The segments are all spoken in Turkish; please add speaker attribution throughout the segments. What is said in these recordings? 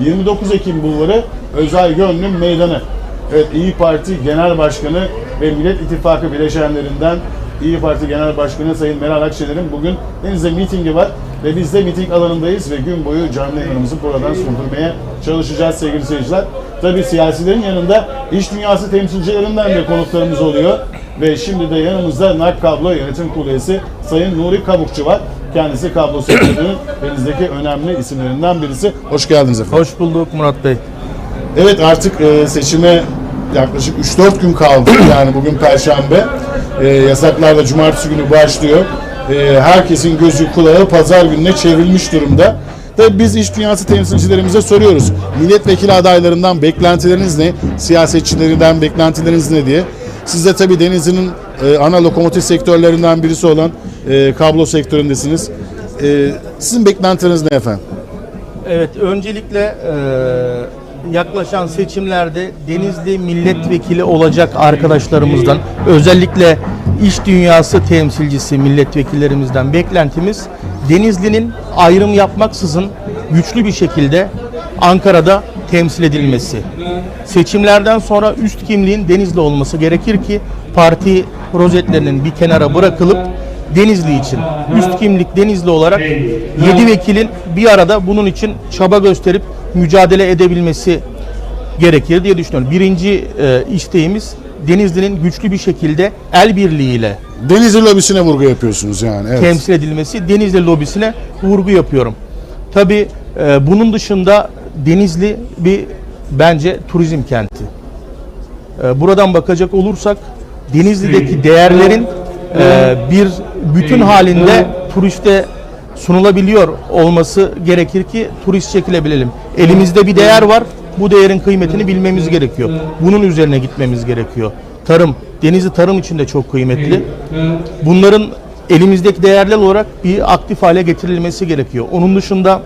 Speaker 1: 29 Ekim Bulvarı Özay Gönlüm Meydanı. Evet İyi Parti Genel Başkanı ve Millet İttifakı bileşenlerinden İyi Parti Genel Başkanı Sayın Meral Akşener'in bugün Deniz'de mitingi var ve biz de miting alanındayız ve gün boyu canlı yayınımızı buradan sürdürmeye çalışacağız sevgili seyirciler. Tabii siyasilerin yanında iş dünyası temsilcilerinden de konuklarımız oluyor ve şimdi de yanımızda NAK Kablo Yönetim Kurulu Sayın Nuri Kabukçu var. Kendisi kablo sektörünün denizdeki önemli isimlerinden birisi. Hoş geldiniz efendim.
Speaker 2: Hoş bulduk Murat Bey.
Speaker 1: Evet artık e, seçime yaklaşık 3-4 gün kaldı. Yani bugün Perşembe. E, yasaklar da Cumartesi günü başlıyor. E, herkesin gözü kulağı pazar gününe çevrilmiş durumda. Tabii biz iş dünyası temsilcilerimize soruyoruz. Milletvekili adaylarından beklentileriniz ne? Siyasetçilerinden beklentileriniz ne diye. Siz de tabii Denizli'nin e, ana lokomotif sektörlerinden birisi olan e, kablo sektöründesiniz. E, sizin beklentileriniz ne efendim?
Speaker 2: Evet öncelikle e, yaklaşan seçimlerde Denizli milletvekili olacak arkadaşlarımızdan özellikle iş dünyası temsilcisi milletvekillerimizden beklentimiz Denizli'nin ayrım yapmaksızın güçlü bir şekilde Ankara'da temsil edilmesi. Seçimlerden sonra üst kimliğin Denizli olması gerekir ki parti rozetlerinin bir kenara bırakılıp Denizli için üst kimlik Denizli olarak 7 vekilin bir arada bunun için çaba gösterip mücadele edebilmesi gerekir diye düşünüyorum. Birinci e, isteğimiz Denizli'nin güçlü bir şekilde el birliğiyle
Speaker 1: Denizli lobisine vurgu yapıyorsunuz yani. Evet.
Speaker 2: temsil edilmesi Denizli lobisine vurgu yapıyorum. Tabii e, bunun dışında Denizli bir bence turizm kenti. E, buradan bakacak olursak Denizli'deki değerlerin e, bir bütün halinde turiste sunulabiliyor olması gerekir ki turist çekilebilelim. Elimizde bir değer var. Bu değerin kıymetini bilmemiz gerekiyor. Bunun üzerine gitmemiz gerekiyor. Tarım, Denizli tarım için de çok kıymetli. Bunların elimizdeki değerler olarak bir aktif hale getirilmesi gerekiyor. Onun dışında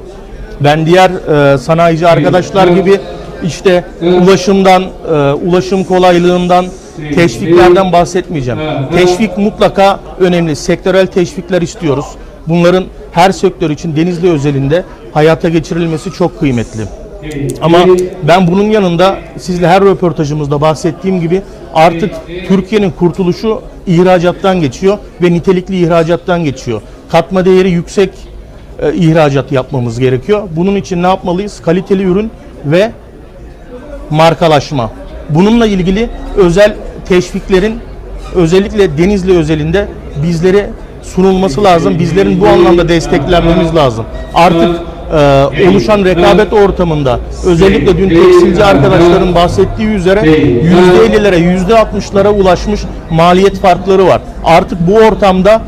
Speaker 2: ben diğer e, sanayici arkadaşlar gibi işte ulaşımdan, e, ulaşım kolaylığından, teşviklerden bahsetmeyeceğim. Teşvik mutlaka önemli. Sektörel teşvikler istiyoruz. Bunların her sektör için Denizli özelinde hayata geçirilmesi çok kıymetli. Ama ben bunun yanında sizle her röportajımızda bahsettiğim gibi artık Türkiye'nin kurtuluşu ihracattan geçiyor ve nitelikli ihracattan geçiyor. Katma değeri yüksek e, ihracat yapmamız gerekiyor. Bunun için ne yapmalıyız? Kaliteli ürün ve markalaşma. Bununla ilgili özel teşviklerin özellikle Denizli özelinde bizlere sunulması lazım. Bizlerin bu anlamda desteklenmemiz lazım. Artık e, oluşan rekabet ortamında özellikle dün tekstilci arkadaşların bahsettiği üzere %50'lere %60'lara ulaşmış maliyet farkları var. Artık bu ortamda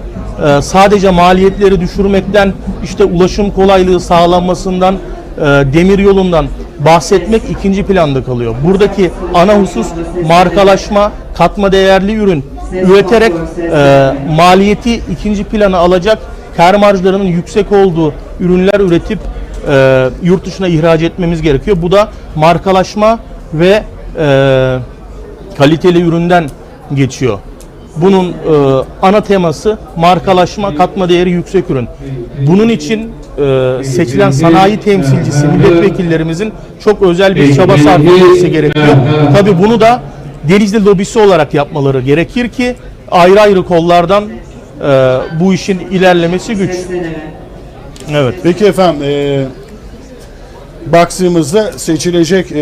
Speaker 2: e, sadece maliyetleri düşürmekten işte ulaşım kolaylığı sağlanmasından e, demir yolundan bahsetmek ikinci planda kalıyor. Buradaki ana husus markalaşma, katma değerli ürün üreterek e, maliyeti ikinci plana alacak kar marjlarının yüksek olduğu ürünler üretip e, yurt dışına ihraç etmemiz gerekiyor. Bu da markalaşma ve e, kaliteli üründen geçiyor. Bunun e, ana teması markalaşma, katma değeri yüksek ürün. Bunun için e, seçilen sanayi temsilcisi milletvekillerimizin çok özel bir çaba sarf etmesi gerekiyor. Tabii bunu da Denizli lobisi olarak yapmaları gerekir ki ayrı ayrı kollardan e, bu işin ilerlemesi güç. Evet.
Speaker 1: Peki efendim, e, baktığımızda seçilecek e,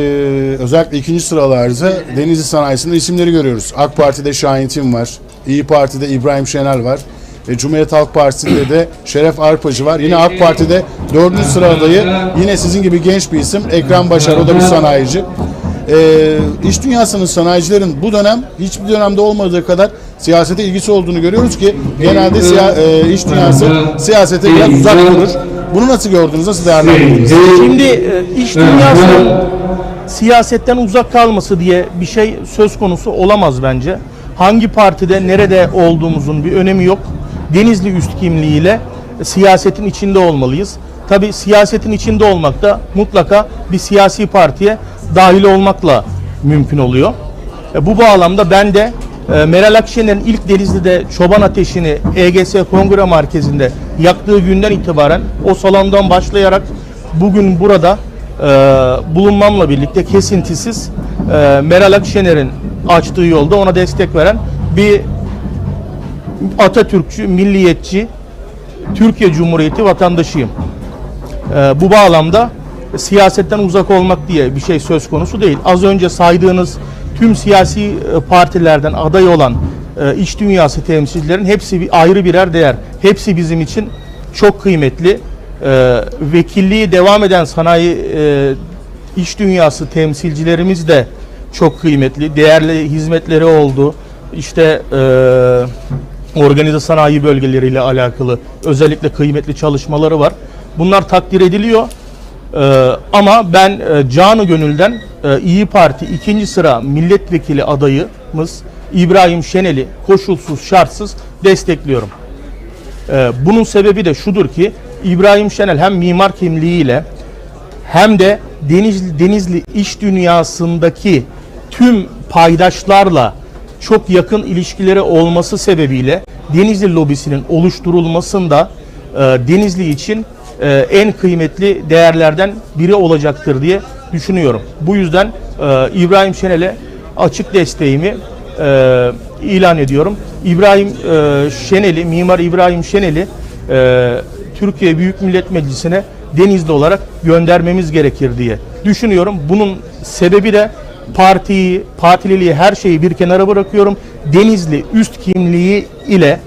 Speaker 1: özellikle ikinci sıralarda Denizli Sanayisi'nde isimleri görüyoruz. AK Parti'de Şahin Tim var, İyi Parti'de İbrahim Şenel var. E, Cumhuriyet Halk Partisi'nde de Şeref Arpacı var. Yine AK Parti'de dördüncü sıra adayı yine sizin gibi genç bir isim Ekrem Başar, o da bir sanayici. E, iş dünyasının sanayicilerin bu dönem hiçbir dönemde olmadığı kadar siyasete ilgisi olduğunu görüyoruz ki genelde siya- e, iş dünyası siyasete biraz uzak durur. Bunu nasıl gördünüz, nasıl değerlendirdiniz?
Speaker 2: Şimdi e, iş dünyasının siyasetten uzak kalması diye bir şey söz konusu olamaz bence. Hangi partide nerede olduğumuzun bir önemi yok. Denizli üst kimliğiyle siyasetin içinde olmalıyız. Tabi siyasetin içinde olmak da mutlaka bir siyasi partiye dahil olmakla mümkün oluyor. E, bu bağlamda ben de e, Meral Akşener'in ilk Denizli'de çoban ateşini EGS Kongre Merkezi'nde yaktığı günden itibaren o salondan başlayarak bugün burada bulunmamla birlikte kesintisiz e, Meral Akşener'in açtığı yolda ona destek veren bir Atatürkçü, milliyetçi, Türkiye Cumhuriyeti vatandaşıyım. Ee, bu bağlamda siyasetten uzak olmak diye bir şey söz konusu değil. Az önce saydığınız tüm siyasi e, partilerden aday olan e, iç dünyası temsilcilerin hepsi bir ayrı birer değer. Hepsi bizim için çok kıymetli. Ee, vekilliği devam eden sanayi e, iç dünyası temsilcilerimiz de çok kıymetli. Değerli hizmetleri oldu. İşte e, organize sanayi bölgeleriyle alakalı özellikle kıymetli çalışmaları var. Bunlar takdir ediliyor. Ee, ama ben e, canı gönülden e, İyi Parti ikinci sıra milletvekili adayımız İbrahim Şenel'i koşulsuz şartsız destekliyorum. Ee, bunun sebebi de şudur ki İbrahim Şenel hem mimar kimliğiyle hem de Denizli, Denizli iş dünyasındaki tüm paydaşlarla çok yakın ilişkileri olması sebebiyle Denizli lobisinin oluşturulmasında e, Denizli için e, en kıymetli değerlerden biri olacaktır diye düşünüyorum. Bu yüzden e, İbrahim Şenel'e açık desteğimi e, ilan ediyorum. İbrahim e, Şenel'i, Mimar İbrahim Şenel'i e, Türkiye Büyük Millet Meclisi'ne Denizli olarak göndermemiz gerekir diye düşünüyorum. Bunun sebebi de partiyi, partililiği her şeyi bir kenara bırakıyorum. Denizli üst kimliği ile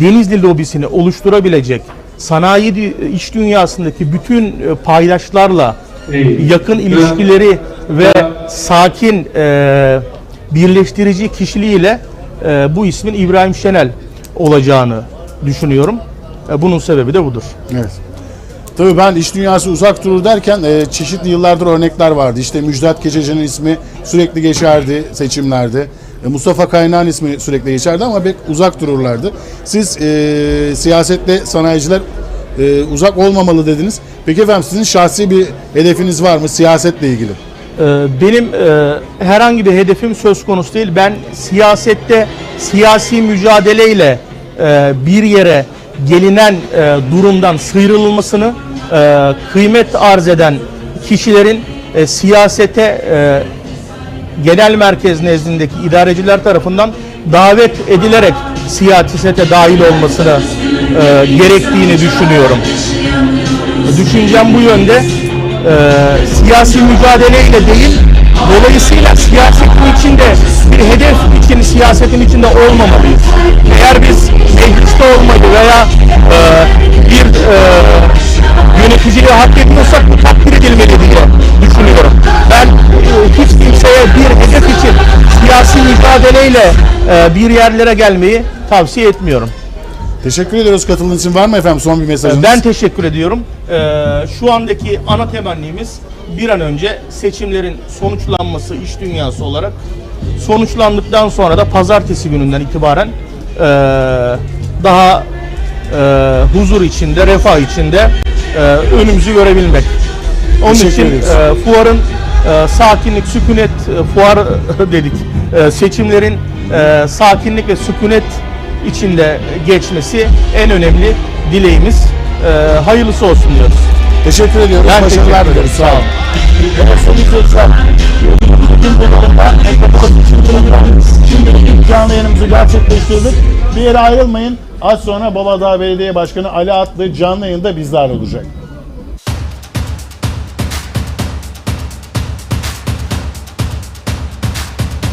Speaker 2: Denizli lobisini oluşturabilecek sanayi iş dünyasındaki bütün e, paydaşlarla yakın ilişkileri ve sakin e, birleştirici kişiliğiyle e, bu ismin İbrahim Şenel olacağını düşünüyorum. E, bunun sebebi de budur.
Speaker 1: Evet. Tabii ben iş dünyası uzak durur derken e, çeşitli yıllardır örnekler vardı. İşte Müjdat Keçeci'nin ismi sürekli geçerdi seçimlerde. E, Mustafa Kaynağ'ın ismi sürekli geçerdi ama pek uzak dururlardı. Siz e, siyasetle sanayiciler e, uzak olmamalı dediniz. Peki efendim sizin şahsi bir hedefiniz var mı siyasetle ilgili?
Speaker 2: Ee, Benim e, herhangi bir hedefim söz konusu değil. Ben siyasette siyasi mücadeleyle e, bir yere gelinen e, durumdan sıyrılmasını e, kıymet arz eden kişilerin e, siyasete e, genel merkez nezdindeki idareciler tarafından davet edilerek siyasete dahil olmasını e, gerektiğini düşünüyorum. Düşüncem bu yönde. Ee, siyasi mücadeleyle değil, dolayısıyla siyasetin içinde bir hedef için siyasetin içinde olmamalıyız. Eğer biz mecliste olmayı veya e, bir e, hak ediyorsak bu takdir edilmeli diye düşünüyorum. Ben e, hiç kimseye bir hedef için siyasi mücadeleyle e, bir yerlere gelmeyi tavsiye etmiyorum.
Speaker 1: Teşekkür ediyoruz katıldığınız için. Var mı efendim son bir mesajınız?
Speaker 2: Ben teşekkür ediyorum. Ee, şu andaki ana temennimiz bir an önce seçimlerin sonuçlanması iş dünyası olarak sonuçlandıktan sonra da pazartesi gününden itibaren daha huzur içinde, refah içinde ee, önümüzü görebilmek. Onun
Speaker 1: Teşekkür
Speaker 2: için
Speaker 1: ederiz.
Speaker 2: ee, fuarın ee, sakinlik, sükunet ee, fuar dedik. Ee, seçimlerin ee, sakinlik ve sükunet içinde geçmesi en önemli dileğimiz. Ee, hayırlısı olsun diyoruz.
Speaker 1: Teşekkür ediyoruz.
Speaker 2: Ben
Speaker 1: Başarılar diliyoruz.
Speaker 2: Sağ olun.
Speaker 3: Gerçekleştirdik.
Speaker 1: Bir yere ayrılmayın. Az sonra Babadağ Belediye Başkanı Ali Atlı canlı yayında bizlerle olacak.